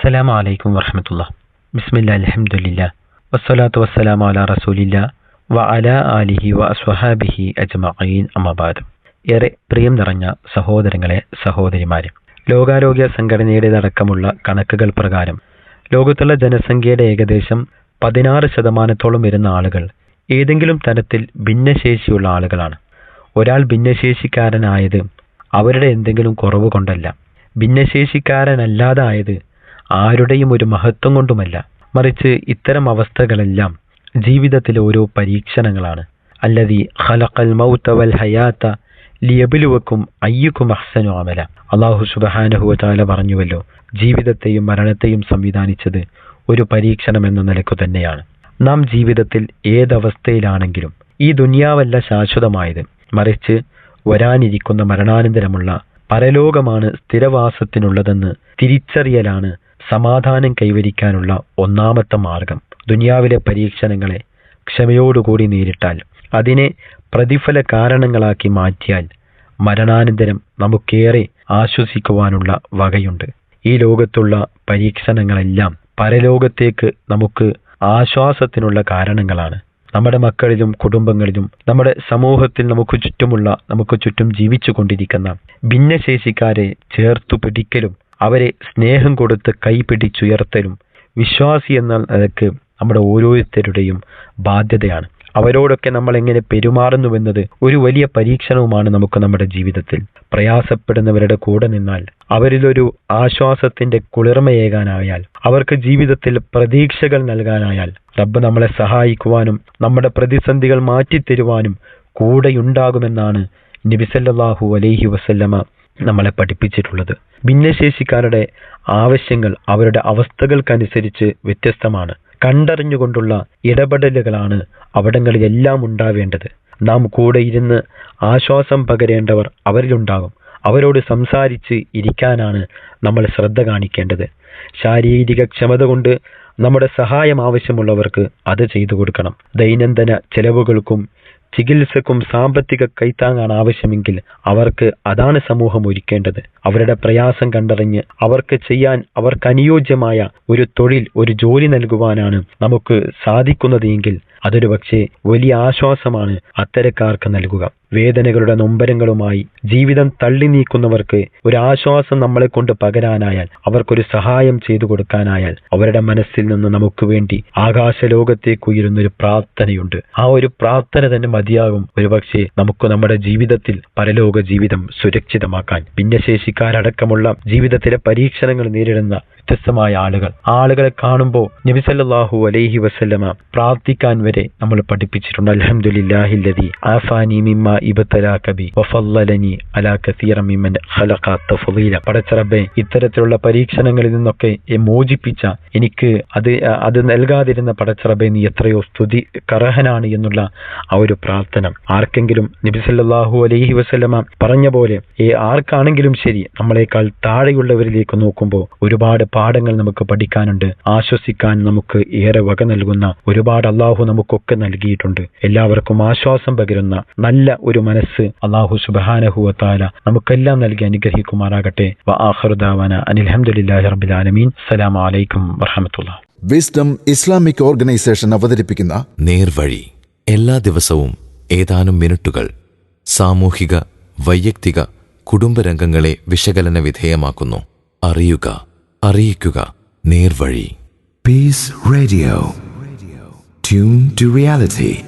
അസ്സലാമു അലൈക്കും വറഹമത്തുള്ള ബിസ്മില്ല അലഹമുല്ല വസ്സലാത്തു വസ്സലാമു അല റസൂലില്ല വ അല അലിഹി വ അസ്വഹാബിഹി അജ്മഈൻ അമ്മബാദ് ഏറെ പ്രിയം നിറഞ്ഞ സഹോദരങ്ങളെ സഹോദരിമാരെ ലോകാരോഗ്യ സംഘടനയുടേതടക്കമുള്ള കണക്കുകൾ പ്രകാരം ലോകത്തുള്ള ജനസംഖ്യയുടെ ഏകദേശം പതിനാറ് ശതമാനത്തോളം വരുന്ന ആളുകൾ ഏതെങ്കിലും തരത്തിൽ ഭിന്നശേഷിയുള്ള ആളുകളാണ്. ഒരാൾ ഭിന്നശേഷിക്കാരനായത് അവരുടെ എന്തെങ്കിലും കുറവ് കൊണ്ടല്ല. ഭിന്നശേഷിക്കാരനല്ലാതായത് ആരുടെയും ഒരു മഹത്വം കൊണ്ടുമല്ല. മറിച്ച് ഇത്തരം അവസ്ഥകളെല്ലാം ജീവിതത്തിലെ ഓരോ പരീക്ഷണങ്ങളാണ്. അല്ലതി ഖലഖൽ മൗത വൽ ഹയാത്ത ലിയബിലുവക്കും അയ്യുക്കും അഹ്സനു അമല. അള്ളാഹു സുബഹാനഹുവല പറഞ്ഞുവല്ലോ ജീവിതത്തെയും മരണത്തെയും സംവിധാനിച്ചത് ഒരു പരീക്ഷണം എന്ന നിലക്കു തന്നെയാണ്. നാം ജീവിതത്തിൽ ഏതവസ്ഥയിലാണെങ്കിലും ഈ ദുനിയാവല്ല ശാശ്വതമായത്. മറിച്ച് വരാനിരിക്കുന്ന മരണാനന്തരമുള്ള പരലോകമാണ് സ്ഥിരവാസത്തിനുള്ളതെന്ന് തിരിച്ചറിയലാണ് സമാധാനം കൈവരിക്കാനുള്ള ഒന്നാമത്തെ മാർഗം ദുനിയാവിലെ പരീക്ഷണങ്ങളെ ക്ഷമയോടുകൂടി നേരിട്ടാൽ അതിനെ പ്രതിഫല കാരണങ്ങളാക്കി മാറ്റിയാൽ മരണാനന്തരം നമുക്കേറെ ആശ്വസിക്കുവാനുള്ള വകയുണ്ട്. ഈ ലോകത്തുള്ള പരീക്ഷണങ്ങളെല്ലാം പരലോകത്തേക്ക് നമുക്ക് ആശ്വാസത്തിനുള്ള കാരണങ്ങളാണ്. നമ്മുടെ മക്കളിലും കുടുംബങ്ങളിലും നമ്മുടെ സമൂഹത്തിൽ നമുക്ക് ചുറ്റുമുള്ള നമുക്ക് ചുറ്റും ജീവിച്ചു കൊണ്ടിരിക്കുന്ന ഭിന്നശേഷിക്കാരെ ചേർത്തു പിടിക്കലും അവരെ സ്നേഹം കൊടുത്ത് കൈപിടിച്ചുയർത്തലും വിശ്വാസി എന്ന നിലയ്ക്ക് നമ്മുടെ ഓരോരുത്തരുടെയും ബാധ്യതയാണ്. അവരോടൊക്കെ നമ്മൾ എങ്ങനെ പെരുമാറുന്നുവെന്നത് ഒരു വലിയ പരീക്ഷണവുമാണ് നമുക്ക് നമ്മുടെ ജീവിതത്തിൽ. പ്രയാസപ്പെടുന്നവരുടെ കൂടെ നിന്നാൽ അവരിലൊരു ആശ്വാസത്തിന്റെ കുളിർമയേകാനായാൽ അവർക്ക് ജീവിതത്തിൽ പ്രതീക്ഷകൾ നൽകാനായാൽ റബ്ബ് നമ്മളെ സഹായിക്കുവാനും നമ്മുടെ പ്രതിസന്ധികൾ മാറ്റിത്തരുവാനും കൂടെയുണ്ടാകുമെന്നാണ് നബിസല്ലാഹു അലൈഹി വസല്ലമ നമ്മളെ പഠിപ്പിച്ചിട്ടുള്ളത്. ഭിന്നശേഷിക്കാരുടെ ആവശ്യങ്ങൾ അവരുടെ അവസ്ഥകൾക്കനുസരിച്ച് വ്യത്യസ്തമാണ്. കണ്ടറിഞ്ഞുകൊണ്ടുള്ള ഇടപെടലുകളാണ് അവിടങ്ങളിലെല്ലാം ഉണ്ടാവേണ്ടത്. നാം കൂടെ ഇരുന്ന് ആശ്വാസം പകരേണ്ടവർ അവരിലുണ്ടാകും. അവരോട് സംസാരിച്ച് ഇരിക്കാനാണ് നമ്മൾ ശ്രദ്ധ കാണിക്കേണ്ടത്. ശാരീരിക ക്ഷമത കൊണ്ട് നമ്മുടെ സഹായം ആവശ്യമുള്ളവർക്ക് അത് ചെയ്തു കൊടുക്കണം. ദൈനംദിന ചെലവുകൾക്കും ചികിത്സക്കും സാമ്പത്തിക കൈത്താങ്ങാണ് ആവശ്യമെങ്കിൽ അവർക്ക് അതാണ് സമൂഹം ഒരുക്കേണ്ടത്. അവരുടെ പ്രയാസം കണ്ടറിഞ്ഞ് അവർക്ക് ചെയ്യാൻ അവർക്ക് അനുയോജ്യമായ ഒരു തൊഴിൽ ഒരു ജോലി നൽകുവാനാണ് നമുക്ക് സാധിക്കുന്നത് എങ്കിൽ അതൊരു പക്ഷേ വലിയ ആശ്വാസമാണ് അത്തരക്കാർക്ക് നൽകുക. വേദനകളുടെ നൊമ്പരങ്ങളുമായി ജീവിതം തള്ളി നീക്കുന്നവർക്ക് ഒരു ആശ്വാസം നമ്മളെ കൊണ്ട് പകരാനായാൽ അവർക്കൊരു സഹായം ചെയ്തു കൊടുക്കാനായാൽ അവരുടെ മനസ്സിൽ നിന്ന് നമുക്ക് വേണ്ടി ആകാശലോകത്തേക്ക് ഉയരുന്ന ഒരു പ്രാർത്ഥനയുണ്ട്. ആ ഒരു പ്രാർത്ഥന തന്നെ മതിയാകും. ഒരുപക്ഷെ നമുക്ക് നമ്മുടെ ജീവിതത്തിൽ പരലോക ജീവിതം സുരക്ഷിതമാക്കാൻ ഭിന്നശേഷിക്കാരടക്കമുള്ള ജീവിതത്തിലെ പരീക്ഷണങ്ങൾ നേരിടുന്ന വ്യത്യസ്തമായ ആളുകൾ. ആളുകളെ കാണുമ്പോൾ നബിസല്ലാഹു അലൈഹി വസല്ലമ പ്രാർത്ഥിക്കാൻ വരെ നമ്മൾ പഠിപ്പിച്ചിട്ടുണ്ട്. അലഹമുല്ലാഹില്ലതി ആഫാനി മിമ്മ ഇബ്തലാകബി വഫല്ലലനി അലാ കസീറ മിമ്മൻ ഖലഖ തഫ്ളീല പടച്ചറബ്ബേ ഇത്തരത്തിലുള്ള പരീക്ഷണങ്ങളിൽ നിന്നൊക്കെ മോചിപ്പിച്ച എനിക്ക് അത് അത് നൽകാതിരുന്ന പടച്ചറബെ നീ എത്രയോ സ്തുതി കർഹനാണ് എന്നുള്ള ആ ഒരു പ്രാർത്ഥന. ആർക്കെങ്കിലും നബിസല്ലാഹു അലൈഹി വസല്ലമ പറഞ്ഞ പോലെ ഏ ആർക്കാണെങ്കിലും ശരി നമ്മളെക്കാൾ താഴെയുള്ളവരിലേക്ക് നോക്കുമ്പോൾ ഒരുപാട് പാഠങ്ങൾ നമുക്ക് പഠിക്കാനുണ്ട്. ആശ്വസിക്കാൻ നമുക്ക് ഏറെ വക നൽകുന്ന ഒരുപാട് അള്ളാഹു നമുക്കൊക്കെ നൽകിയിട്ടുണ്ട്. എല്ലാവർക്കും ആശ്വാസം പകരുന്ന നല്ല ഒരു മനസ്സ് അള്ളാഹു സുബാനഹുവത്താല നമുക്കെല്ലാം നൽകി അനുഗ്രഹിക്കുമാറാകട്ടെ. വആഖിറുദാവാന അനിൽഹംദുലില്ലാഹി റബ്ബിൽ ആലമീൻ. അസ്സലാമു അലൈക്കും വറഹ്മത്തുള്ളാഹി വിസ്ഡം ഇസ്ലാമിക് ഓർഗനൈസേഷൻ അവതരിപ്പിക്കുന്ന നേർവഴി എല്ലാ ദിവസവും ഏതാനും മിനിറ്റുകൾ സാമൂഹിക വൈയക്തിക കുടുംബരംഗങ്ങളെ വിശകലന വിധേയമാക്കുന്നു. അറിയുക അറിയിക്കുക നേർവഴി. Peace Radio. tuned to reality.